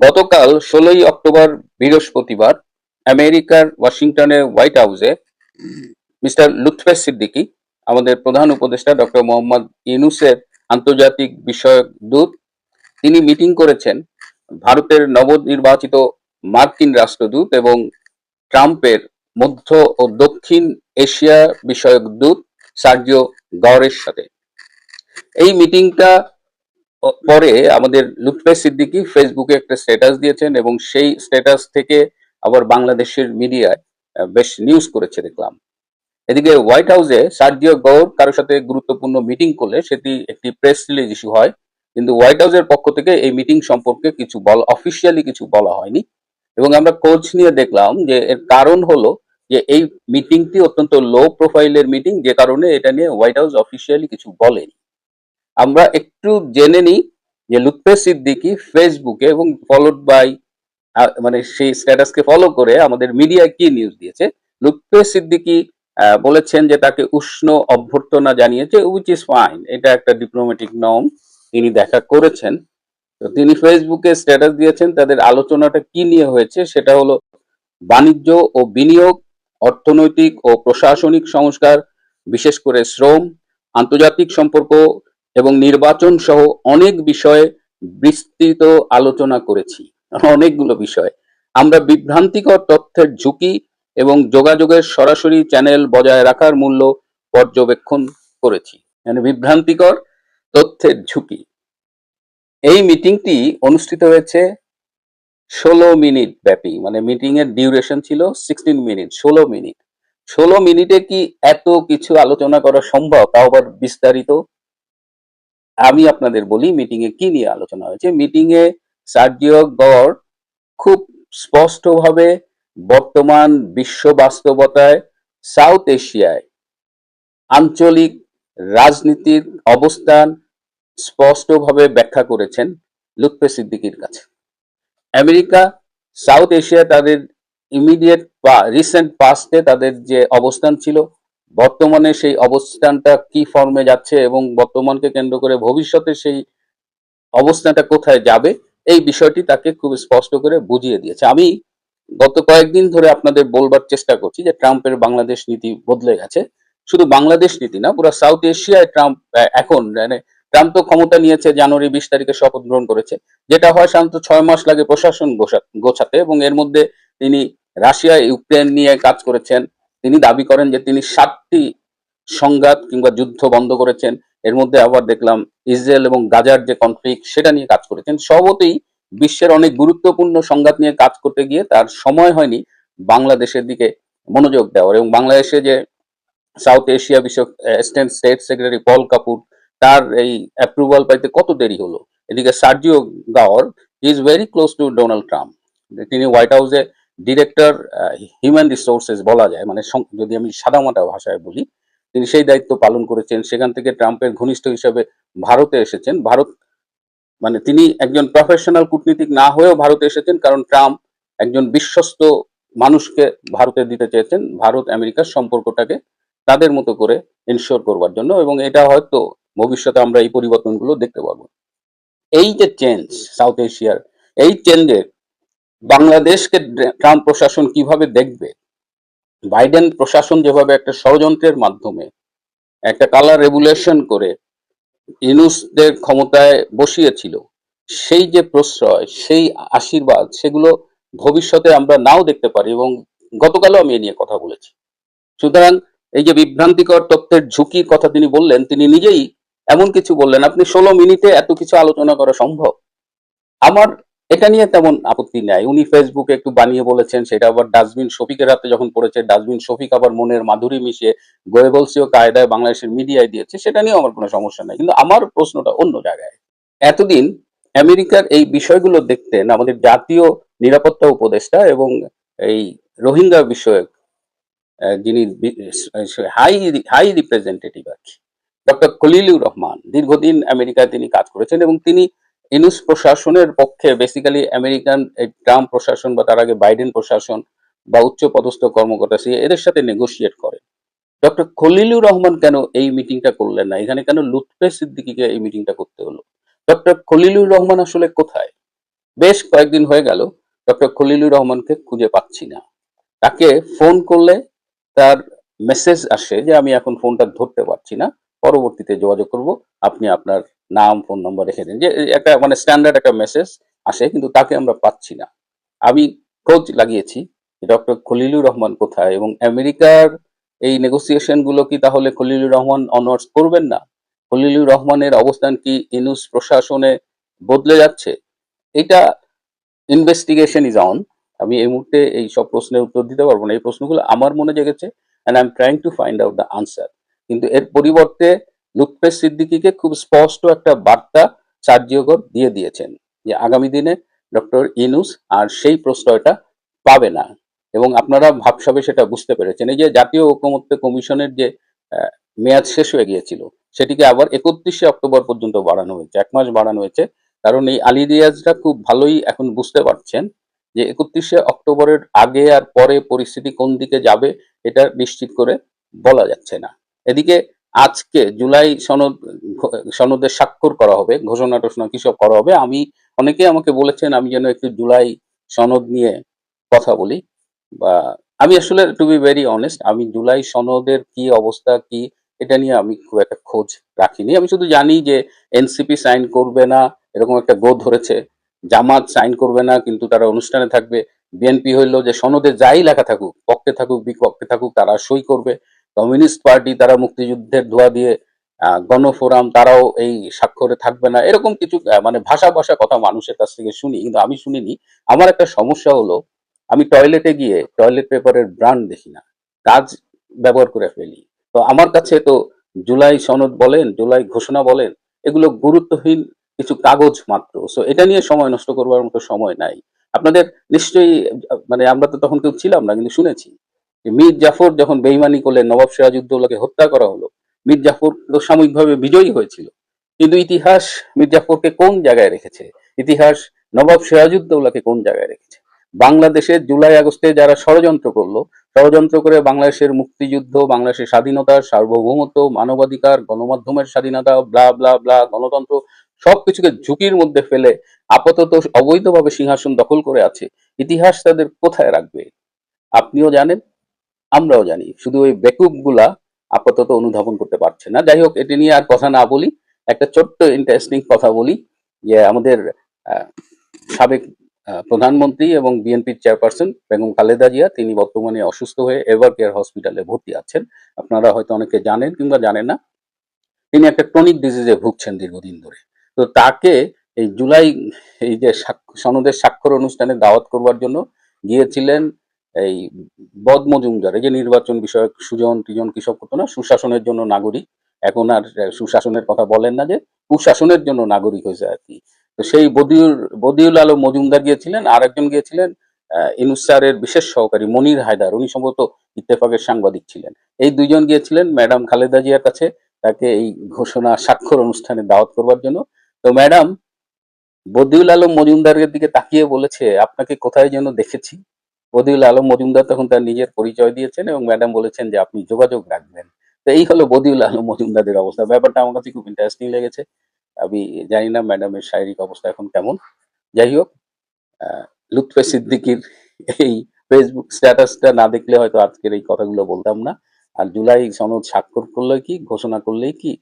গতকাল ষোলোই অক্টোবর বৃহস্পতিবার আমেরিকার ওয়াশিংটনের হোয়াইট হাউসে মিস্টার লুৎফে সিদ্দিকী, আমাদের প্রধান উপদেষ্টা ডক্টর মোহাম্মদ ইউনুসের আন্তর্জাতিক বিষয়ক দূত, তিনি মিটিং করেছেন ভারতের নবনির্বাচিত মার্কিন রাষ্ট্রদূত এবং ট্রাম্পের মধ্য ও দক্ষিণ এশিয়া বিষয়ক দূত সার্জিও গওরের সাথে। এই মিটিংটা পরে আমাদের লুৎফে সিদ্দিকি ফেসবুকে একটা স্ট্যাটাস দিয়েছেন এবং সেই স্ট্যাটাস থেকে আবার বাংলাদেশের মিডিয়ায় বেশ নিউজ করেছে দেখলাম। এদিকে হোয়াইট হাউসে সার্জিও গৌর কারোর সাথে গুরুত্বপূর্ণ মিটিং করলে সেটি একটি প্রেস রিলিজ ইস্যু হয়। কিন্তু হোয়াইট হাউসের পক্ষ থেকে এই মিটিং সম্পর্কে কিছু বল অফিসিয়ালি কিছু বলা হয়নি। এবং আমরা কোচ নিয়ে দেখলাম যে এর কারণ হলো যে এই মিটিংটি অত্যন্ত লো প্রোফাইলের মিটিং যে কারণে এটা নিয়ে হোয়াইট হাউস অফিসিয়ালি কিছু বলেনি। আমরা একটু জেনে নিই যে লুৎফে সিদ্দিকি ফেসবুকে এবং ফলোড বাই মানে সেই স্ট্যাটাসকে ফলো করে আমাদের মিডিয়া কি নিউজ দিয়েছে? লুৎফে সিদ্দিকি বলেছেন যে তাকে উষ্ণ অভ্যর্থনা জানিয়েছে উইচ ইজ ফাইন এটা একটা ডিপ্লোম্যাটিক নর্ম তিনি দেখা করেছেন। তো তিনি ফেসবুকে স্ট্যাটাস দিয়েছেন, তাদের আলোচনাটা কি নিয়ে হয়েছে সেটা হলো বাণিজ্য ও বিনিয়োগ, অর্থনৈতিক ও প্রশাসনিক সংস্কার, বিশেষ করে শ্রম, আন্তর্জাতিক সম্পর্ক এবং নির্বাচন সহ অনেক বিষয়ে বিস্তৃত আলোচনা করেছি, অনেকগুলো বিষয়। আমরা বিভ্রান্তিকর তথ্যের ঝুঁকি এবং যোগাযোগের সরাসরি চ্যানেল বজায় রাখার মূল্য পর্যবেক্ষণ করেছি মানে বিভ্রান্তিকর তথ্যের ঝুঁকি। এই মিটিংটি অনুষ্ঠিত হয়েছে ষোলো মিনিট ব্যাপী মানে মিটিং এর ডিউরেশন ছিল সিক্সটিন মিনিট, ষোলো মিনিট। ষোলো মিনিটে কি এত কিছু আলোচনা করা সম্ভব, তাও আবার বিস্তারিত আমি আপনাদের বলি মিটিং এ কি নিয়ে আলোচনা হয়েছে? মিটিং এ সার্জিও গড় খুব স্পষ্টভাবে বর্তমান বিশ্ব বাস্তবতায় সাউথ এশিয়ায় আঞ্চলিক রাজনীতির অবস্থান স্পষ্টভাবে ব্যাখ্যা করেছেন লুৎফে সিদ্দিকির কাছে। আমেরিকা, সাউথ এশিয়া তাদের ইমিডিয়েট রিসেন্ট পাস্টে তাদের যে অবস্থান ছিল বর্তমানে সেই অবস্থানটা কি ফর্মে যাচ্ছে এবং বর্তমানকে কেন্দ্র করে ভবিষ্যতে সেই অবস্থানটা কোথায় যাবে, এই বিষয়টি তাকে খুব স্পষ্ট করে বুঝিয়ে দিয়েছে। আমি গত কয়েকদিন ধরে আপনাদের বলবার চেষ্টা করছি যে ট্রাম্পের বাংলাদেশ নীতি বদলে গেছে। শুধু বাংলাদেশ নীতি না, পুরো সাউথ এশিয়ায় ট্রাম্প এখন মানে ট্রাম্প তো ক্ষমতা নিয়েছে জানুয়ারি বিশ তারিখে শপথ গ্রহণ করেছে। যেটা হয় সাধারণত ছয় মাস লাগে প্রশাসন গোছা- গোছাতে এবং এর মধ্যে তিনি রাশিয়া, ইউক্রেন নিয়ে কাজ করেছেন। তিনি দাবি করেন যে তিনি সাতটি সংঘাত কিংবা যুদ্ধ বন্ধ করেছেন। এর মধ্যে আবার দেখলাম ইসরায়েল এবং গাজার যে কনফ্লিক্ট সেটা নিয়ে কাজ করেছেন। সবতেই বিশ্বের অনেক গুরুত্বপূর্ণ সংঘাত নিয়ে কাজ করতে গিয়ে তার সময় হয়নি বাংলাদেশের দিকে মনোযোগ দেওয়ার। এবং বাংলাদেশে যে সাউথ এশিয়া বিষয়ক assistant state secretary Paul Kapur তার এই অ্যাপ্রুভাল পাইতে কত দেরি হলো? এদিকে Sergio Gor is very close to Donald Trump তিনি হোয়াইট হাউসে ডিরেক্টর হিউম্যান রিসোর্সেস বলা যায় মানে যদি আমি সাদামাটা ভাষায় বলি, তিনি সেই দায়িত্ব পালন করেছেন। সেখান থেকে ট্রাম্পের ঘনিষ্ঠ হিসেবে ভারতে এসেছেন। ভারত মানে তিনি একজন প্রফেশনাল কূটনীতিক না হয়েও ভারতে এসেছেন, কারণ ট্রাম্প একজন বিশ্বস্ত মানুষকে ভারতে দিতে চেয়েছেন। ভারত, আমেরিকার সম্পর্কটাকে তাদের মতো করে এনশোর করবার জন্য এবং এটা হয়তো ভবিষ্যতে আমরা এই পরিবর্তনগুলো দেখতে পাবো। এই যে চেঞ্জ সাউথ এশিয়ার এই চেঞ্জের বাংলাদেশকে ট্রাম্প প্রশাসন কীভাবে দেখবে? বাইডেন প্রশাসন যেভাবে একটা ষড়যন্ত্রের মাধ্যমে একটা কালার রেগুলেশন করে ইনুসদের ক্ষমতায় বসিয়েছিল, সেই যে প্রশ্রয়, সেই আশীর্বাদ, সেগুলো ভবিষ্যতে আমরা নাও দেখতে পারি এবং গতকালও আমি এ নিয়ে কথা বলেছি। সুতরাং এই যে বিভ্রান্তিকর তথ্যের ঝুঁকির কথা তিনি বললেন, তিনি নিজেই এমন কিছু বললেন, আপনি ষোলো মিনিটে এত কিছু আলোচনা করা সম্ভব? আমার এটা নিয়ে তেমন আপত্তি নাই। উনি ফেসবুকে একটু বানিয়ে বলেছেন, সেটা আবার ডাস্টবিন শফিকের হাতে যখন পড়েছে, ডাস্টবিন শফিক আবার মনের মাধুরী মিশিয়ে গোয়েবলসীয় কায়দায় বাংলাদেশের মিডিয়ায় দিয়েছে, সেটা নিয়েও আমার কোনো সমস্যা নাই। কিন্তু আমার প্রশ্নটা অন্য জায়গায়। এতদিন আমেরিকার এই বিষয়গুলো দেখতেন আমাদের জাতীয় নিরাপত্তা উপদেষ্টা এবং এই রোহিঙ্গা বিষয়ক যিনি হাই হাই রিপ্রেজেন্টেটিভ আর কি, ডক্টর খলিলুর রহমান। দীর্ঘদিন আমেরিকায় তিনি কাজ করেছেন এবং তিনি ইনুস প্রশাসনের পক্ষে বেসিক্যালি আমেরিকান ট্রাম্প প্রশাসন বা তার আগে বাইডেন প্রশাসন বা উচ্চ পদস্থ কর্মকর্তা সে এদের সাথে নেগোশিয়েট করেন ডক্টর খলিলুর রহমান কেন এই মিটিংটা করলেন না? এখানে কেন লুৎফে সিদ্দিকিকে এই মিটিংটা করতে হলো? ডক্টর খলিলুর রহমান আসলে কোথায়? বেশ কয়েকদিন হয়ে গেল, ডক্টর খলিলুর রহমানকে খুঁজে পাচ্ছি না। তাকে ফোন করলে তার মেসেজ আসে যে, আমি এখন ফোনটা ধরতে পারছি না, পরবর্তীতে যোগাযোগ করব, আপনি আপনার নাম ফোন নম্বর রেখে দিন। যে একটা মানে স্ট্যান্ডার্ড একটা মেসেজ আসে, কিন্তু তাকে আমরা পাচ্ছি না। আমি খোঁজ লাগিয়েছি ডক্টর খলিলুর রহমান কোথায় এবং আমেরিকার এই নেগোসিয়েশনগুলো কি তাহলে খলিলুর রহমান অনার্স করবেন না? খলিলুর রহমানের অবস্থান কি ইনুস প্রশাসনে বদলে যাচ্ছে? এটা ইনভেস্টিগেশন ইজ অন আমি এই মুহূর্তে এই সব প্রশ্নের উত্তর দিতে পারব না। এই প্রশ্নগুলো আমার মনে জেগেছে and I am trying to find out the answer কিন্তু এর পরিবর্তে লুৎফেস সিদ্দিকিকে খুব স্পষ্ট একটা বার্তা সার্জিওকর দিয়ে দিয়েছেন যে আগামী দিনে ডক্টর ইনুস আর সেই প্রশ্রয়টা পাবে না। এবং আপনারা ভাবসাবে সেটা বুঝতে পেরেছেন। এই যে জাতীয় ঐকমত্য কমিশনের যে মেয়াদ শেষ হয়ে গিয়েছিল, সেটিকে আবার একত্রিশে অক্টোবর পর্যন্ত বাড়ানো হয়েছে, এক মাস বাড়ানো হয়েছে। কারণ এই আলী রিয়াজরা খুব ভালোই এখন বুঝতে পারছেন যে একত্রিশে অক্টোবরের আগে আর পরে পরিস্থিতি কোন দিকে যাবে, এটা নিশ্চিত করে বলা যাচ্ছে না। এদিকে আজকে জুলাই সনদ, সনদে স্বাক্ষর করা হবে, ঘোষণা টোষণা কিসব করা হবে, আমি অনেকে আমাকে বলেছেন আমি যেন একটু জুলাই সনদ নিয়ে কথা বলি। বা, আমি আসলে টু বি ভেরি অনেস্ট আমি জুলাই সনদের কি অবস্থা, কি, এটা নিয়ে আমি খুব একটা খোঁজ রাখিনি। আমি শুধু জানি যে এনসিপি সাইন করবে না, এরকম একটা গো ধরেছে, জামাত সাইন করবে না, কিন্তু তারা অনুষ্ঠানে থাকবে বিএনপি হইল যে সনদে যাই লেখা থাকুক, পক্ষে থাকুক, বিপক্ষে থাকুক, তারা সই করবে। কমিউনিস্ট পার্টি তারা মুক্তিযুদ্ধের ধোয়া দিয়ে গণফোরাম তারাও এই স্বাক্ষরে থাকবে না। এরকম কিছু মানে ভাষা ভাষা কথা মানুষের কাছ থেকে শুনি, কিন্তু আমি শুনিনি। আমার একটা সমস্যা হলো, আমি টয়লেটে গিয়ে টয়লেট পেপারের ব্র্যান্ড দেখি না, কাজ ব্যবহার করে ফেলি। তো আমার কাছে তো জুলাই সনদ বলেন, জুলাই ঘোষণা বলেন, এগুলো গুরুত্বহীন কিছু কাগজ মাত্র। সো এটা নিয়ে সময় নষ্ট করবার মতো সময় নাই। আপনাদের নিশ্চয়ই মানে আমরা তো তখন কেউ ছিলাম না, কিন্তু শুনেছি। যে মীর জাফর যখন বেইমানি করলে নবাব সিরাজউদ্দৌলাকে হত্যা করা হলো, মীর জাফর তো সাময়িকভাবে বিজয়ী হয়েছিল। কিন্তু ইতিহাস মীর জাফরকে কোন জায়গায় রেখেছে? ইতিহাস নবাব সিরাজউদ্দৌলাকে কোন জায়গায় রেখেছে? বাংলাদেশে জুলাই আগস্টে যারা ষড়যন্ত্র করল, ষড়যন্ত্র করে বাংলাদেশের মুক্তিযুদ্ধ, বাংলাদেশের স্বাধীনতার সার্বভৌমত্ব, মানবাধিকার, গণমাধ্যমের স্বাধীনতা ব্লা ব্লা ব্লা গণতন্ত্র, সবকিছুকে ঝুঁকির মধ্যে ফেলে আপাতত অবৈধভাবে সিংহাসন দখল করে আছে। ইতিহাস তাদের কোথায় রাখবে? আপনিও জানেন? আমরাও জানি, শুধু ওই বেকুবগুলা আপাতত অনুধাবন করতে পারছে না। যাই হোক, এটি নিয়ে আর কথা না বলি, একটা ছোট্ট ইন্টারেস্টিং কথা বলি, যে আমাদের সাবেক প্রধানমন্ত্রী এবং বিএনপির চেয়ারপারসন বেগম খালেদা জিয়া, তিনি বর্তমানে অসুস্থ হয়ে এভার কেয়ার হসপিটালে ভর্তি আছেন। আপনারা হয়তো অনেকে জানেন কিংবা জানেন না, তিনি একটা ক্রনিক ডিজিজে ভুগছেন দীর্ঘদিন ধরে। তো তাকে এই জুলাই, এই যে সনদের স্বাক্ষর অনুষ্ঠানে দাওয়াত করবার জন্য গিয়েছিলেন এই বদ মজুমদার এই যে নির্বাচন বিষয়ক সুজন টিজন কিসব করতো না? সুশাসনের জন্য নাগরিক। এখন আর সুশাসনের কথা বলেন না যে কুশাসনের জন্য নাগরিক হয়েছে আর কি। তো সেই বদিউল বদিউল আলম মজুমদার গিয়েছিলেন আর একজন গিয়েছিলেন আহ, ইনুস স্যারের বিশেষ সহকারী মনির হায়দার। উনি সম্ভবত ইত্তেফাকের সাংবাদিক ছিলেন। এই দুইজন গিয়েছিলেন ম্যাডাম খালেদা জিয়ার কাছে তাকে এই ঘোষণা স্বাক্ষর অনুষ্ঠানে দাওয়াত করবার জন্য। তো ম্যাডাম বদিউল আলম মজুমদারের দিকে তাকিয়ে বলেছে আপনাকে কোথায় যেন দেখেছি? বদিউল আলম মজুমদার তখন তার নিজের পরিচয় দিয়েছেন এবং ম্যাডাম বলেছেন যে আপনি যোগাযোগ রাখবেন। তো এই হলো বদিউল আলম মজুমদারের অবস্থা। ব্যাপারটা আমার কাছে খুব ইন্টারেস্টিং লেগেছে। আমি জানি না ম্যাডামের শারীরিক অবস্থা এখন কেমন। যাই হোক লুৎফে সিদ্দিকির এই ফেসবুক স্ট্যাটাসটা না দেখলে হয়তো আজকের এই কথাগুলো বলতাম না। আর জুলাই সনদ স্বাক্ষর করলে কি, ঘোষণা করলেই কি?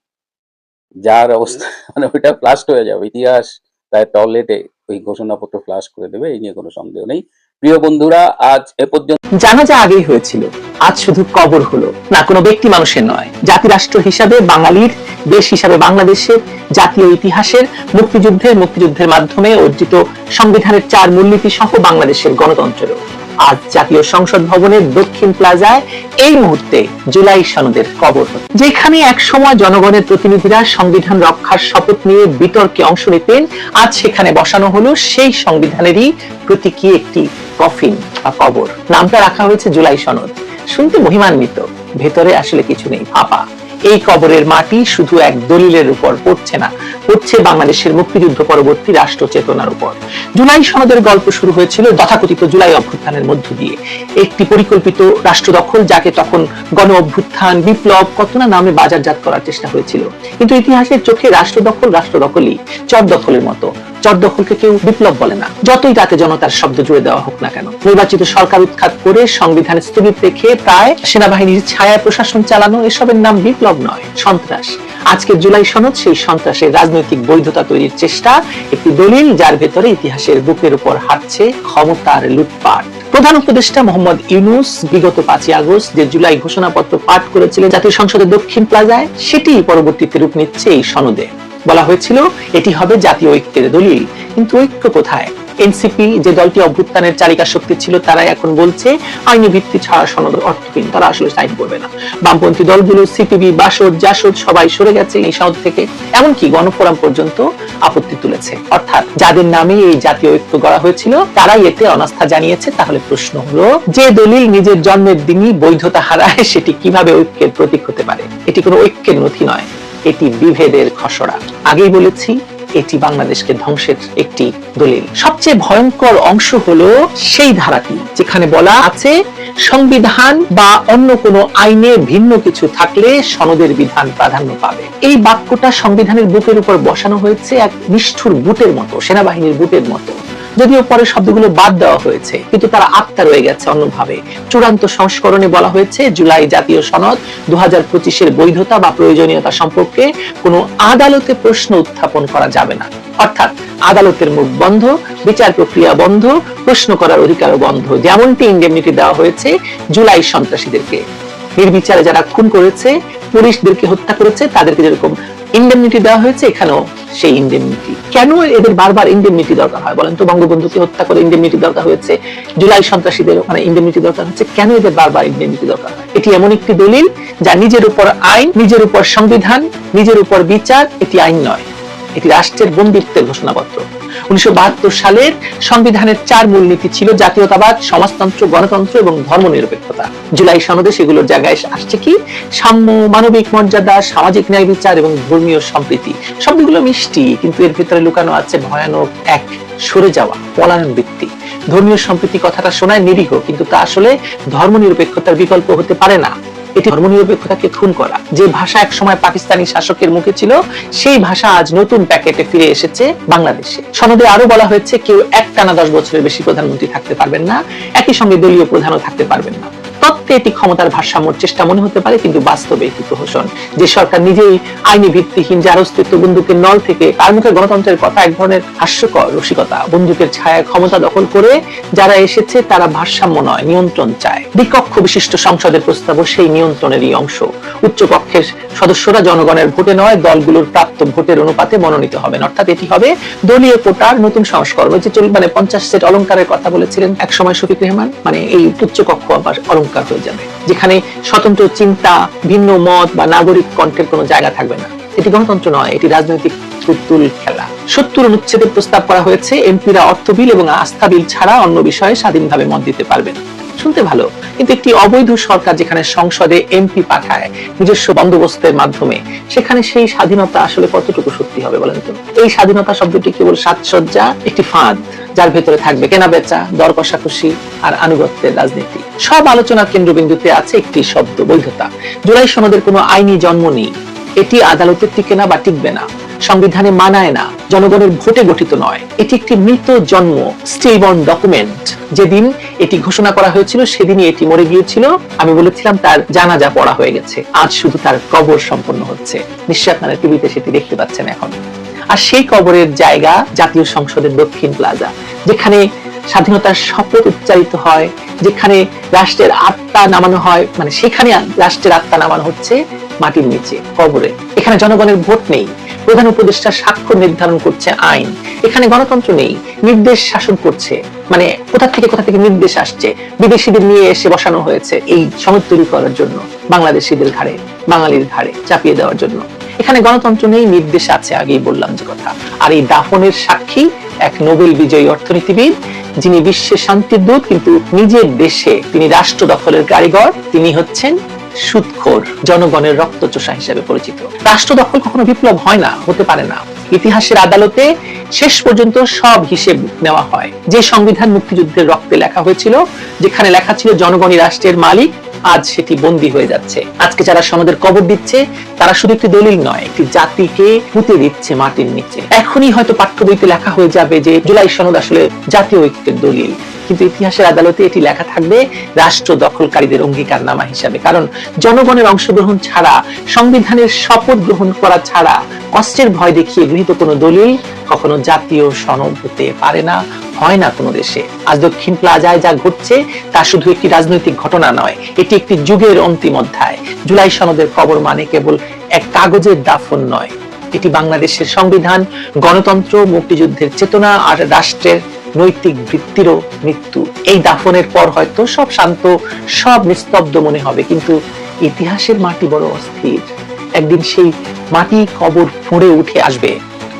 যার অবস্থা মানে ওইটা ফ্লাস্ট হয়ে যাবে। ইতিহাস তাই টয়লেটে ওই ঘোষণাপত্র ফ্লাশ করে দেবে, এই নিয়ে কোনো সন্দেহ নেই। প্রিয় বন্ধুরা, আজ এ পর্যন্ত জানাজা আগেই হয়েছিল, আজ শুধু কবর হলো, না কোনো ব্যক্তি মানুষের নয় জাতি রাষ্ট্র হিসাবে বাঙালির, দেশ হিসাবে বাংলাদেশের, জাতীয় ইতিহাসের, মুক্তিযুদ্ধের মুক্তিযুদ্ধের মাধ্যমে অর্জিত সংবিধানের চার মূলনীতি সহ বাংলাদেশের গণতন্ত্রেরও আজ জাতীয় সংসদ ভবনের দক্ষিণ প্লাজায় এই মুহূর্তে জুলাই সনদের কবর। যেখানে এক সময় জনগণের প্রতিনিধিরা সংবিধান রক্ষার শপথ নিয়ে বিতর্কে অংশ নিতেন, আজ সেখানে বসানো হলো সেই সংবিধানেরই প্রতীকী একটি কফিন বা কবর। নামটা রাখা হয়েছে জুলাই সনদ। শুনতে মহিমান্বিত। ভেতরে আসলে কিছু নেই, ফাঁপা। এই কবরের মাটি শুধু এক দলিলের উপর পড়ছে না হচ্ছে বাংলাদেশের মুক্তিযুদ্ধ পরবর্তী রাষ্ট্র চেতনার উপর। জুলাই সনদের গল্প শুরু হয়েছিল তথাকথিত জুলাই অভ্যুত্থানের মধ্য দিয়ে। একটি পরিকল্পিত রাষ্ট্র দখল, যাকে তখন গণ অভ্যুত্থান, বিপ্লব কত না নামে বাজারজাত করার চেষ্টা হয়েছিল। কিন্তু ইতিহাসের চোখে রাষ্ট্র দখল, রাষ্ট্র দখলই, চর দখলের মতো। চর দখলকে কেউ বিপ্লব বলে না। যতই তাতে জনতার শব্দ জুড়ে দেওয়া হোক না কেন। নির্বাচিত সরকার উৎখাত করে সংবিধান স্থগিত রেখে প্রায় সেনাবাহিনীর ছায়া প্রশাসন চালানো এসবের নাম বিপ্লব নয়, সন্ত্রাস। আজকের জুলাই সনদ, সেই সন্ত্রাসের রাজনৈতিক বৈধতা তৈরির চেষ্টা একটি দলিল যার ভেতরে ইতিহাসের বুকের উপর হাঁটছে ক্ষমতার লুটপাট। প্রধান উপদেষ্টা মোহাম্মদ ইউনুস বিগত পাঁচই আগস্ট যে জুলাই ঘোষণাপত্র পাঠ করেছিলেন জাতীয় সংসদের দক্ষিণ প্লাজায় সেটি পরবর্তীতে রূপ নিচ্ছে এই সনদে। বলা হয়েছিল, এটি হবে জাতীয় ঐক্যের দলিল। কিন্তু ঐক্য কোথায়? এনসিপি যে দলটি অভ্যুত্থানের চালিকা শক্তি ছিল, তারা এখন বলছে, আইনি ভিত্তি ছাড়া সনদ অর্থহীন তারা আসলে সাইন করবে না। বামপন্থী দলগুলো, সিপিবি, বাসদ, জাসদ, সবাই সরে গেছে এই সনদ থেকে, এমনকি গণফোরাম পর্যন্ত আপত্তি তুলেছে। অর্থাৎ যাদের নামে এই জাতীয় ঐক্য গড়া হয়েছিল, তারাই এতে অনাস্থা জানিয়েছে। তাহলে প্রশ্ন হলো, যে দলিল নিজের জন্মের দিনই বৈধতা হারায়, সেটি কীভাবে ঐক্যের প্রতীক হতে পারে? এটি কোনো ঐক্যের নথি নয়। এটি বিভেদের খসড়া। আগেই বলেছি, এটি বাংলাদেশকে ধ্বংসের একটি দলিল। সবচেয়ে ভয়ঙ্কর অংশ হলো সেই ধারাটি, যেখানে বলা আছে, সংবিধান বা অন্য কোনো আইনে ভিন্ন কিছু থাকলে সনদের বিধান প্রাধান্য পাবে। এই বাক্যটা সংবিধানের বুকের উপর বসানো হয়েছে এক নিষ্ঠুর বুটের মতো, সেনাবাহিনীর বুটের মতো। যদিও পরে শব্দগুলো বাদ দেওয়া হয়েছে, কিন্তু তারা আত্মা রয়ে গেছে অন্যভাবে। চূড়ান্ত সংস্করণে বলা হয়েছে, জুলাই জাতীয় সনদ দু হাজার বৈধতা বা প্রয়োজনীয়তা সম্পর্কে কোনো আদালতে প্রশ্ন উত্থাপন করা যাবে না। অর্থাৎ, আদালতের মুখ বন্ধ, বিচার প্রক্রিয়া বন্ধ, প্রশ্ন করার অধিকারও বন্ধ, যেমনটি ইন্ডেমনিটি দেওয়া হয়েছে জুলাই সন্ত্রাসীদেরকে। নির্বিচারে যারা খুন করেছে, পুলিশদেরকে হত্যা করেছে, তাদেরকে যেরকম ইন্ডেমনিটি দেওয়া হয়েছে, এখানেও সেই ইন্ডেমনিটি কেন এদের বারবার ইন্ডেমনিটি দরকার হয় বলেন তো? বঙ্গবন্ধুকে হত্যা করে ইন্ডেমনিটি দরকার হয়েছে। জুলাই সন্ত্রাসীদের ওখানে ইন্ডেমনিটি দরকার হচ্ছে। কেন এদের বারবার ইন্ডেমনিটি দরকার এটি এমন একটি দলিল যা নিজের উপর আইন, নিজের উপর সংবিধান, নিজের উপর বিচার, এটি আইন নয়। এটি রাষ্ট্রের বন্দিত্বের ঘোষণাপত্র। উনিশশো সালের সংবিধানের চার মূলনীতি ছিল জাতীয়তাবাদ, সমাজতন্ত্র, গণতন্ত্র এবং ধর্মনিরপেক্ষতা। জুলাই সনদে সেগুলোর জায়গায় আসছে কি? সাম্য, মানবিক মর্যাদা, সামাজিক ন্যায় বিচার এবং ধর্মীয় সম্প্রীতি। শব্দগুলো মিষ্টি, কিন্তু এর ভিতরে লুকানো আছে ভয়ানক এক সরে যাওয়া, পলায়ন বৃত্তি। ধর্মীয় সম্প্রীতি কথাটা শোনায় নিরীহ, কিন্তু তা আসলে ধর্মনিরপেক্ষতার বিকল্প হতে পারে না। এটি ধর্মনিরপেক্ষতাকে খুন করা। যে ভাষা এক সময় পাকিস্তানি শাসকের মুখে ছিল, সেই ভাষা আজ নতুন প্যাকেটে ফিরে এসেছে বাংলাদেশে। সনদে আরও বলা হয়েছে, কেউ এক টানা দশ বছরের বেশি প্রধানমন্ত্রী থাকতে পারবেন না, একই সঙ্গে দলীয় প্রধানও থাকতে পারবেন না। তত্ত্বে এটি ক্ষমতার ভারসাম্যর চেষ্টা মনে হতে পারে, কিন্তু বাস্তবে এটি প্রহসন। যে সরকার নিজেই আইনি ভিত্তিহীন, যার অস্তিত্ব বন্দুকের নল থেকে তার মুখে গণতন্ত্রের কথা, এক ধরনের হাস্যকর রসিকতা, বন্দুকের ছায়া ক্ষমতা দখল করে যারা এসেছে, তারা ভারসাম্য নয়, নিয়ন্ত্রণ চায়। বিকক্ষ বিশিষ্ট সংসদের প্রস্তাবও সেই নিয়ন্ত্রণেরই অংশ। উচ্চ কক্ষের সদস্যরা জনগণের ভোটে নয়, দলগুলোর প্রাপ্ত ভোটের অনুপাতে মনোনীত হবেন। অর্থাৎ এটি হবে দলীয় কোটার নতুন সংস্করণ। যে চল মানে পঞ্চাশ সেট অলঙ্কারের কথা বলেছিলেন এক সময় শফিক রহমান মানে এই উচ্চ কক্ষ আবার অলঙ্কার হয়ে যাবে। যেখানে স্বতন্ত্র চিন্তা, ভিন্ন মত বা নাগরিক কণ্ঠের কোনো জায়গা থাকবে না। এটি গণতন্ত্র নয়, এটি রাজনৈতিক পুতুল খেলা। সত্তর অনুচ্ছেদের প্রস্তাব করা হয়েছে, এমপিরা অর্থ বিল এবং আস্থা বিল ছাড়া অন্য বিষয়ে স্বাধীনভাবে মত দিতে পারবেন শুনতে ভালো। কিন্তু একটি অবৈধ সরকার যেখানে সংসদে এমপি পাঠায় নিজস্ব বন্দোবস্তের মাধ্যমে, সেখানে সেই স্বাধীনতা আসলে কতটুকু সত্যি হবে বলেন তো? এই স্বাধীনতা শব্দটি কেবল সাজসজ্জা, একটি ফাঁদ, যার ভেতরে থাকবে কেনা বেচা দর কষাকষি আর আনুগত্যের রাজনীতি। সব আলোচনার কেন্দ্রবিন্দুতে আছে একটি শব্দ, বৈধতা। জুলাই সনদের কোনো আইনি জন্ম নেই। এটি আদালতের টিকে না বা টিকবে না। সংবিধানে মানায় না। জনগণের ভোটে গঠিত নয়। এটি একটি মৃত জন্ম স্টেবর্ন ডকুমেন্ট। যেদিন এটি ঘোষণা করা হয়েছিল, সেদিনই এটি মরে গিয়েছিল। আমি বলেছিলাম, তার জানাজা পড়া হয়ে গেছে। আজ শুধু তার কবর সম্পন্ন হচ্ছে। নিশ্চয় আপনারা টিভিতে সেটি দেখতে পাচ্ছেন এখন। আর সেই কবরের জায়গা জাতীয় সংসদের দক্ষিণ প্লাজা, যেখানে স্বাধীনতার শপথ উচ্চারিত হয়, যেখানে রাষ্ট্রের আত্মা নামানো হয় মানে সেখানে রাষ্ট্রের আত্মা নামানো হচ্ছে মাটির নিচে, কবরে। এখানে জনগণের ভোট নেই। প্রধান উপদেষ্টা স্বাক্ষর নির্ধারণ করছে আইন। এখানে গণতন্ত্র নেই, নির্দেশ শাসন করছে। মানে কোথা থেকে কোথা থেকে নির্দেশ আসছে? বিদেশিদের নিয়ে এসে বসানো হয়েছে এই সনদ তৈরি করার জন্য, বাংলাদেশিদের ঘাড়ে, বাঙালির ঘাড়ে চাপিয়ে দেওয়ার জন্য। এখানে গণতন্ত্র নেই, নির্দেশ আছে, আগেই বললাম যে কথা। আর এই দাফনের সাক্ষী এক নোবেল বিজয়ী অর্থনীতিবিদ, যিনি বিশ্বের শান্তির দূত, কিন্তু নিজের দেশে তিনি রাষ্ট্র দখলের কারিগর, তিনি হচ্ছেন সুদখোর জনগণের রক্তচোষা হিসেবে পরিচিত। রাষ্ট্র দখল কখনো বিপ্লব হয় না, হতে পারে না। ইতিহাসের আদালতে শেষ পর্যন্ত সব হিসেব নেওয়া হয়। যে সংবিধান মুক্তিযুদ্ধের রক্তে লেখা হয়েছিল, যেখানে লেখা ছিল, জনগণই রাষ্ট্রের মালিক আজ সেটি বন্দী হয়ে যাচ্ছে। আজকে যারা সমাজের কবর দিচ্ছে, তারা শুধু একটি দলিল নয়, একটি জাতিকে পুঁতে দিচ্ছে মাটির নিচে। এখনই হয়তো পাঠ্য বইতে লেখা হয়ে যাবে যে জুলাই সনদ আসলে জাতীয় ঐক্যের দলিল। কিন্তু ইতিহাসের আদালতে এটি লেখা থাকবে রাষ্ট্র দখলকারীদের অঙ্গীকারনামা হিসাবে। কারণ জনগণের অংশগ্রহণ ছাড়া, সংবিধানের শপথ গ্রহণ করা ছাড়া, কষ্টের ভয় দেখিয়ে গৃহীত কোনো দলিল কখনো জাতীয় সনদ হতে পারে না। হয় না কোনো দেশে। আজ দক্ষিণ প্লাজায় যা ঘটছে তা শুধু একটি রাজনৈতিক ঘটনা নয়, এটি একটি যুগের অন্তিম অধ্যায়। জুলাই সনদের কবর মানে কেবল এক কাগজের দাফন নয়, এটি বাংলাদেশের সংবিধান, গণতন্ত্র, মুক্তিযুদ্ধের চেতনা আর রাষ্ট্রের নৈতিক বৃত্তিরও মৃত্যু। এই দাফনের পর হয়তো সব শান্ত, সব নিস্তব্ধ মনে হবে, কিন্তু ইতিহাসের মাটি বড় অস্থির। একদিন সেই মাটি কবর ফুঁড়ে উঠে আসবে।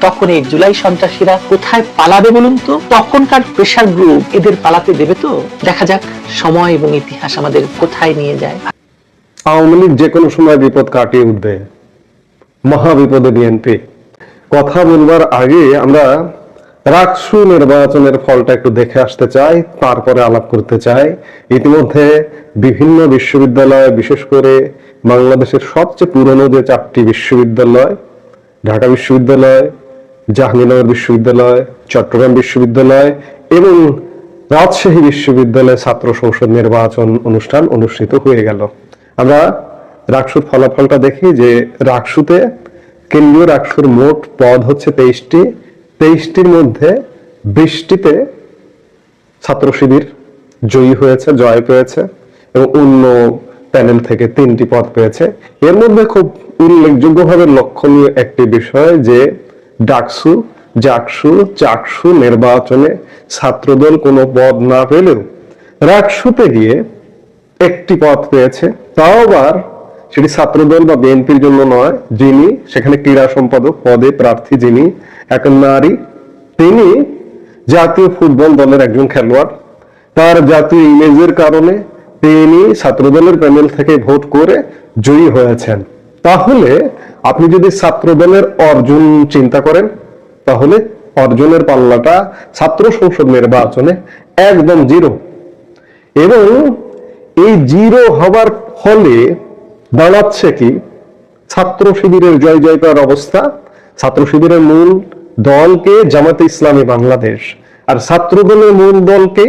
তখন এই জুলাই সন্ত্রাসীরা কোথায় পালাবে বলুন তো? তখনকার প্রেশার গ্রুপ এদের পালাতে দেবে তো? দেখা যাক, সময় এবং ইতিহাস আমাদের কোথায় নিয়ে যায়। আওয়ামী লীগ যে কোনো সময় বিপদ কাটিয়ে উঠবে। মহা বিপদে বিএনপি কথা বলবার আগে আমরা রাকসু নির্বাচনের ফলটা একটু দেখে আসতে চাই, তারপরে আলাপ করতে চাই। ইতিমধ্যে বিভিন্ন বিশ্ববিদ্যালয়, বিশেষ করে বাংলাদেশের সবচেয়ে পুরনো যে চারটি বিশ্ববিদ্যালয়, ঢাকা বিশ্ববিদ্যালয় জাহাঙ্গীরনগর বিশ্ববিদ্যালয়, চট্টগ্রাম বিশ্ববিদ্যালয় এবং রাজশাহী বিশ্ববিদ্যালয়ে ছাত্র সংসদ নির্বাচন অনুষ্ঠান অনুষ্ঠিত হয়ে গেল। আমরা রাকসুর ফলাফলটা দেখি যে রাকসুতে কেন্দ্রীয় রাকসুর মোট পদ হচ্ছে তেইশটি। তেইশটির মধ্যে বৃষ্টিতে ছাত্র শিবির জয়ী হয়েছে, জয় পেয়েছে এবং অন্য প্যানেল থেকে তিনটি পদ পেয়েছে। এর মধ্যে খুব উল্লেখযোগ্যভাবে লক্ষণীয় একটি বিষয় যে ডাকসু, জাকসু, চাকসু নির্বাচনে ছাত্রদল কোনো পদ না পেলেও রাকসুতে গিয়ে একটি পদ পেয়েছে। তাও আবার সেটি ছাত্রদল বা বিএনপির জন্য নয়, যিনি সেখানে ক্রীড়া সম্পাদক পদে প্রার্থী যিনি, এক নারী। তিনি জাতীয় ফুটবল দলের একজন খেলোয়াড়। তার জাতীয় ইমেজের কারণে তিনি ছাত্রদলের প্যানেল থেকে ভোট করে জয়ী হয়েছেন। তাহলে আপনি যদি ছাত্রদলের অর্জন চিন্তা করেন, তাহলে অর্জনের পাল্লাটা ছাত্র সংসদ নির্বাচনে একদম জিরো। এবং এই জিরো হবার ফলে দাঁড়াচ্ছে কি? ছাত্র শিবিরের জয় জয়কার অবস্থা। ছাত্র শিবিরের মূল দলকে জামাতে ইসলামী বাংলাদেশ আর ছাত্র দলের মূল দলকে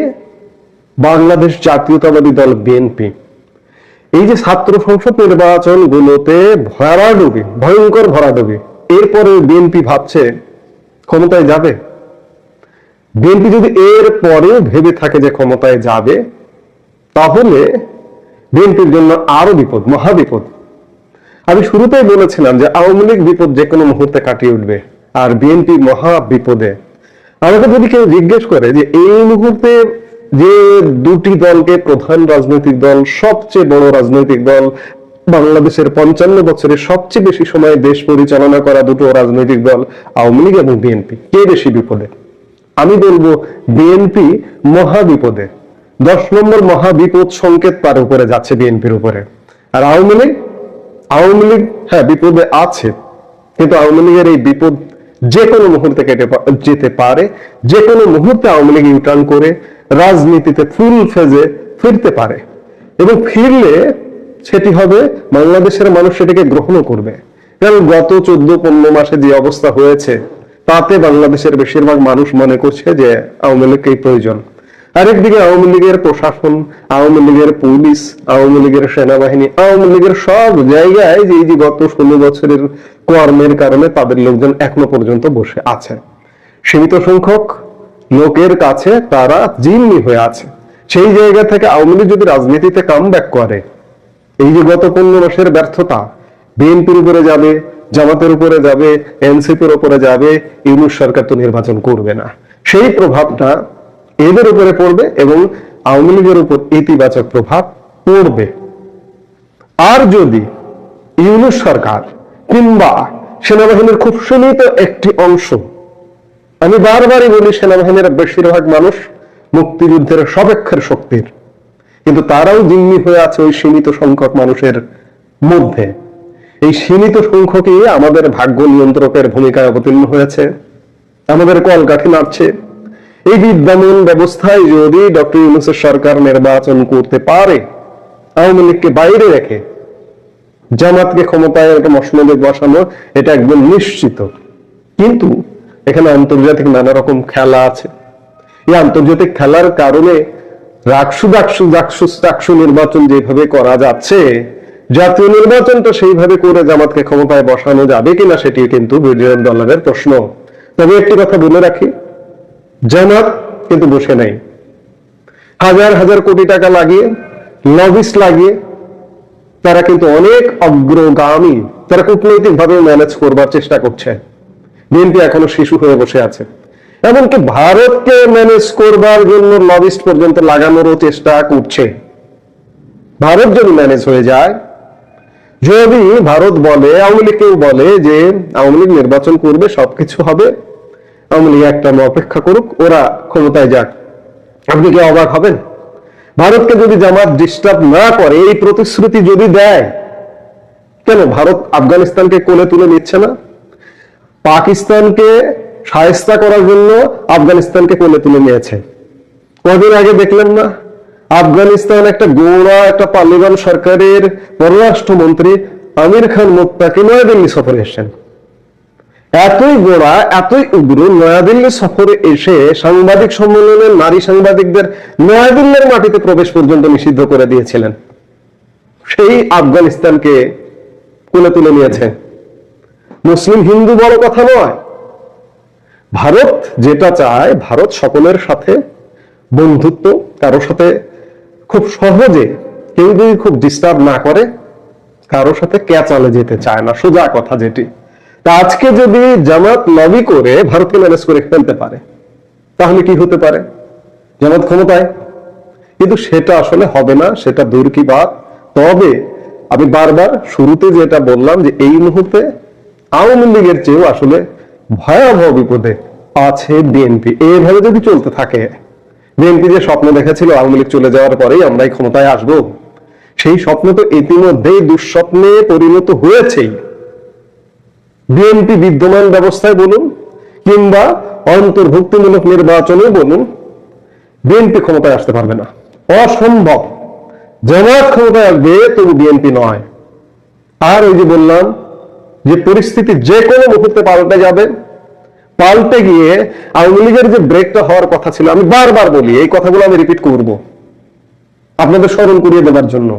বাংলাদেশ জাতীয়তাবাদী দল বিএনপি। এই যে ছাত্র সংসদ নির্বাচন গুলোতে ভরাডুবি ভয়ঙ্কর ভরাডুবি এরপরে বিএনপি ভাবছে ক্ষমতায় যাবে? বিএনপি যদি এর পরেও ভেবে থাকে যে ক্ষমতায় যাবে, তাহলে বিএনপির জন্য আরও বিপদ, মহা বিপদ। আমি শুরুতেই বলেছিলাম যে আওয়ামী লীগ বিপদ যে কোনো মুহূর্তে কাটিয়ে উঠবে, আর বিএনপি মহা বিপদে। আমাকে যদি কেউ জিজ্ঞেস করে যে এই মুহূর্তে যে দুটি দলকে প্রধান রাজনৈতিক দল, সবচেয়ে বড় রাজনৈতিক দল, বাংলাদেশের পঞ্চান্ন বছরের সবচেয়ে বেশি সময় দেশ পরিচালনা করা দুটো রাজনৈতিক দল, আওয়ামী লীগ এবং বিএনপি। কে বেশি বিপদে? আমি বলব বিএনপি মহা বিপদে দশ নম্বর মহা বিপদ সংকেত তার উপরে যাচ্ছে বিএনপির উপরে। আর আওয়ামী লীগ? আওয়ামী লীগ হ্যাঁ বিপদে আছে। কিন্তু আওয়ামী লীগের এই বিপদ যে কোনো মুহূর্তে কেটে যেতে পারে। যে কোনো মুহূর্তে আওয়ামী লীগ ইউটার্ন করে রাজনীতিতে ফুল ফেজে ফিরতে পারে এবং ফিরলে সেটি হবে বাংলাদেশের মানুষ সেটাকে গ্রহণও করবে। কারণ গত চোদ্দ পনেরো মাসে যে অবস্থা হয়েছে, তাতে বাংলাদেশের বেশিরভাগ মানুষ মনে করছে যে আওয়ামী লীগকেই প্রয়োজন। আরেকদিকে আওয়ামী লীগের প্রশাসন, আওয়ামী লীগের পুলিশ, আওয়ামী লীগের সেনাবাহিনী, আওয়ামী লীগের সব জায়গায় যে যে গত ষোলো বছরের কর্মের কারণে তাদের লোকজন এখনও পর্যন্ত বসে আছে। সীমিত সংখ্যক লোকের কাছে তারা জিম্মি হয়ে আছে। সেই জায়গা থেকে আওয়ামী যদি রাজনীতিতে কাম করে, এই যে গত পনেরো মাসের ব্যর্থতা, বিএনপির উপরে যাবে, জামাতের উপরে যাবে, এনসিপির উপরে যাবে, ইউনুস সরকার তো নির্বাচন করবে না। সেই প্রভাবটা এদের উপরে পড়বে এবং আওয়ামী লীগের উপর ইতিবাচক প্রভাব পড়বে। আর যদি ইউনুস সরকার কিংবা সেনাবাহিনীর খুব সীমিত একটি অংশ আমি বারবারই বলি, সেনাবাহিনীর বেশিরভাগ মানুষ মুক্তিযুদ্ধের সপক্ষের শক্তির। কিন্তু তারাও জিম্মি হয়ে আছে ওই সীমিত সংখ্যক মানুষের মধ্যে। এই সীমিত সংখ্যকই আমাদের ভাগ্য নিয়ন্ত্রকের ভূমিকায় অবতীর্ণ হয়েছে। আমাদের কলকাঠি নাড়ছে। এই বিদ্যমান ব্যবস্থায় যদি ডক্টর ইউনুসের সরকার নির্বাচন করতে পারে, আওয়ামী লীগকে বাইরে রেখে জামাতকে ক্ষমতায় একটা মসনদে বসানো, এটা একদম নিশ্চিত। কিন্তু এখানে আন্তর্জাতিক নানা রকম খেলা আছে। এই আন্তর্জাতিক খেলার কারণে রাকসু ডাকসু ডাকসু ডাকসু নির্বাচন যেভাবে করা যাচ্ছে, জাতীয় নির্বাচনটা সেইভাবে করে জামাতকে ক্ষমতায় বসানো যাবে কিনা সেটি কিন্তু বিলিয়ন ডলারের প্রশ্ন। তবে একটি কথা বলে রাখি, জামাত কিন্তু বসে নাই। হাজার হাজার কোটি টাকা লাগিয়ে, লবিস লাগিয়ে তারা কিন্তু অনেক অগ্রগামী, তারা কূটনৈতিক ভাবে ম্যানেজ করবার চেষ্টা করছে। বিএনপি এখনও শিশু হয়ে বসে আছে। এমনকি ভারতকে ম্যানেজ করবার জন্য লবিস্ট পর্যন্ত লাগানোরও চেষ্টা করছে। ভারত যদি ম্যানেজ হয়ে যায়, যদি ভারত বলে, আওয়ামী লীগ কেউ বলে যে আওয়ামী লীগ নির্বাচন করবে, সবকিছু হবে, আওয়ামী লীগ একটা অপেক্ষা করুক, ওরা ক্ষমতায় যাক। আপনি কি অবাক হবেন? ভারতকে যদি জামাত ডিস্টার্ব না করে, এই প্রতিশ্রুতি যদি দেয়, কেন ভারত আফগানিস্তানকে কোলে তুলে নিচ্ছে না? পাকিস্তানকে সায়স্তা করার জন্য আফগানিস্তানকে কোলে তুলে নিয়েছে। কদিন আগে দেখলেন না? আফগানিস্তান একটা গোড়া, একটা তালিবান সরকারের পররাষ্ট্রমন্ত্রী আমির খান মোত্তাকি নয়াদিল্লি সফরে এসেছেন। এতই গোড়া এতই উগ্র নয়াদিল্লি সফরে এসে সাংবাদিক সম্মেলনে নারী সাংবাদিকদের নয়াদিল্লির মাটিতে প্রবেশ পর্যন্ত নিষিদ্ধ করে দিয়েছিলেন। সেই আফগানিস্তানকে কোলে তুলে নিয়েছে। মুসলিম হিন্দু বড় কথা নয়। ভারত যেটা চায়, ভারত সকলের সাথে বন্ধুত্ব কারোর সাথে খুব সহজে, কেউ যদি খুব ডিস্টার্ব না করে কারোর সাথে ক্যাচালে যেতে চায় না, সোজা কথা যেটি। তা আজকে যদি জামাত লবি করে, ভারতকে ম্যানেজ করে ফেলতে পারে, তাহলে কি হতে পারে? জামাত ক্ষমতায়। কিন্তু সেটা আসলে হবে না, সেটা দূর কি বাদ তবে আমি বারবার শুরুতে যেটা বললাম যে এই মুহূর্তে আওয়ামী লীগের চেয়েও আসলে ভয়াবহ বিপদে আছে বিএনপি। এইভাবে যদি চলতে থাকে, বিএনপি যে স্বপ্ন দেখেছিল আওয়ামী লীগ চলে যাওয়ার পরেই আমরাই ক্ষমতায় আসব, সেই স্বপ্ন তো ইতিমধ্যেই দুঃস্বপ্নে পরিণত হয়েছেই। বিএনপি বিদ্যমান ব্যবস্থায় বলুন, কিংবা অন্তর্ভুক্তিমূলক নির্বাচনে বলুন, বিএনপি ক্ষমতায় আসতে পারবে না। অসম্ভব। জামাত ক্ষমতায় আসবে, তবু বিএনপি নয়। আর ওই যে বললাম যে পরিস্থিতি যে কোনো মুহূর্তে পাল্টে যাবে, পাল্টে গিয়ে আওয়ামী লীগের যে ব্রেকটা হওয়ার কথা ছিল, আমি বারবার বলি, এই কথাগুলো আমি রিপিট করব। আপনাদের স্মরণ করিয়ে দেওয়ার জন্য,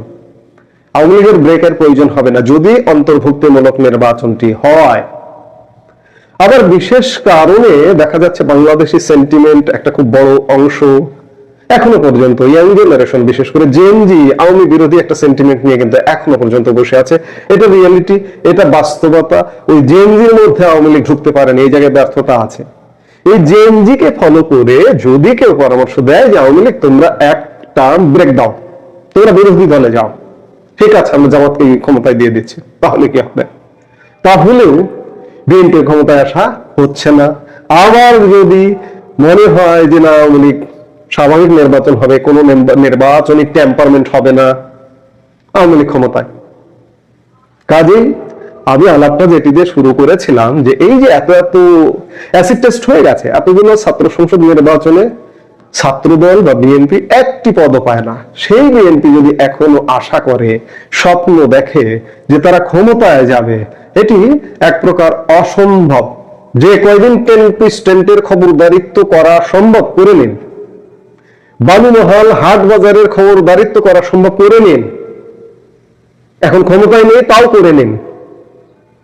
আওয়ামী লীগের ব্রেকের প্রয়োজন হবে না। যদি অন্তর্ভুক্তিমূলক নির্বাচনটি হয়, আবার বিশেষ কারণে দেখা যাচ্ছে বাংলাদেশি সেন্টিমেন্ট একটা খুব বড় অংশ এখনও পর্যন্ত ইয়াং জেনারেশন বিশেষ করে জেনজি আওয়ামী বিরোধী একটা সেন্টিমেন্ট নিয়ে কিন্তু এখনও পর্যন্ত বসে আছে। এটা রিয়েলিটি এটা বাস্তবতা। ওই জেনজির মধ্যে আওয়ামী লীগ ঢুকতে পারেনি এই জায়গায় ব্যর্থতা আছে। এই জেনজি কে ফলো করে যদি কেউ পরামর্শ দেয় যে আওয়ামী লীগ, তোমরা এক টার্ম ব্রেক দাও তোমরা বিরোধী দলে যাও। ঠিক আছে, আমরা জামাতকে ক্ষমতায় দিয়ে দিচ্ছি। তাহলে কি হবে? তাহলেও বিএনপির ক্ষমতায় আসা হচ্ছে না। আবার যদি মনে হয় যে না, আওয়ামী লীগ স্বাভাবিক নির্বাচন হবে, কোনো নির্বা- নির্বাচনী টেম্পারমেন্ট হবে না আওয়ামী লীগ ক্ষমতায়। কাজেই আমি আলাপটা যেটি দিয়ে শুরু করেছিলাম যে এই যে এত এত অ্যাসিড টেস্ট হয়ে গেছে, এতগুলো ছাত্র সংসদ নির্বাচনে ছাত্রদল বা বিএনপি একটি পদও পায় না। সেই বিএনপি যদি এখনও আশা করে, স্বপ্ন দেখে যে তারা ক্ষমতায় যাবে, এটি এক প্রকার অসম্ভব। যে কয়দিন টেন পিস টেন্টের খবরদারিত্ব করা সম্ভব করে নিন। বালুমহাল হাট বাজারের খবরদারিত্ব করা সম্ভব করে নিন। এখন ক্ষমতায় নেই, তাও করে নিন।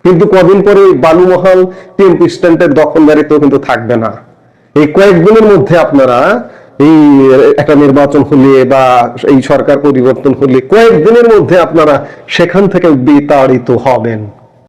কিন্তু কদিন পরে বালুমহাল টিএমপি স্ট্যান্ডের দখলদারিত্ব কিন্তু থাকবে না। এই কয়েকদিনের মধ্যে আপনারা এই একটা নির্বাচন হলে বা এই সরকার পরিবর্তন হলে কয়েকদিনের মধ্যে আপনারা সেখান থেকে বিতাড়িত হবেন।